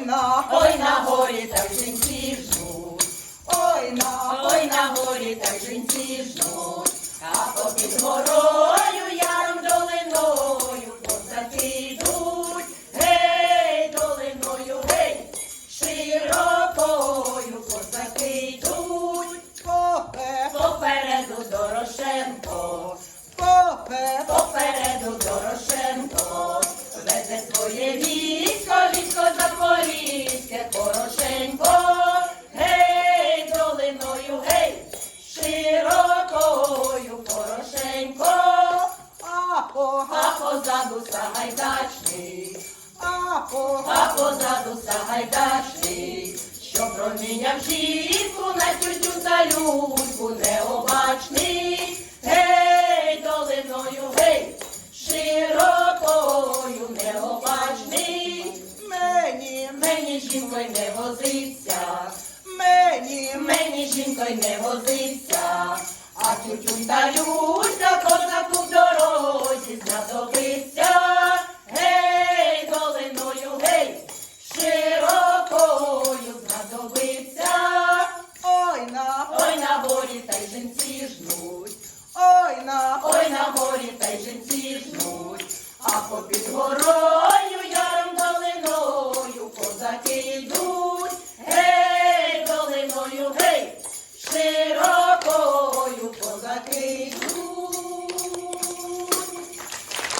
на, ой на горі так жінці жнуть, ой на, ой на горі так жінці жнуть, а попід горою яром долиною козаки йдуть, гей, долиною, гей, широкою козаки йдуть, попе, попереду Дорошенко. попе, Попереду Дорошенко. Веде своє військо, апо, а позаду Сагайдачний, апо, а позаду Сагайдачний, що проміняв жінку на тютю та людку необачний, гей, долиною, гей, широкою необачний, мені, мені жінко й не возиться, мені, мені жінко й не возиться, а тютю та людка усі. Ой на ой на горі та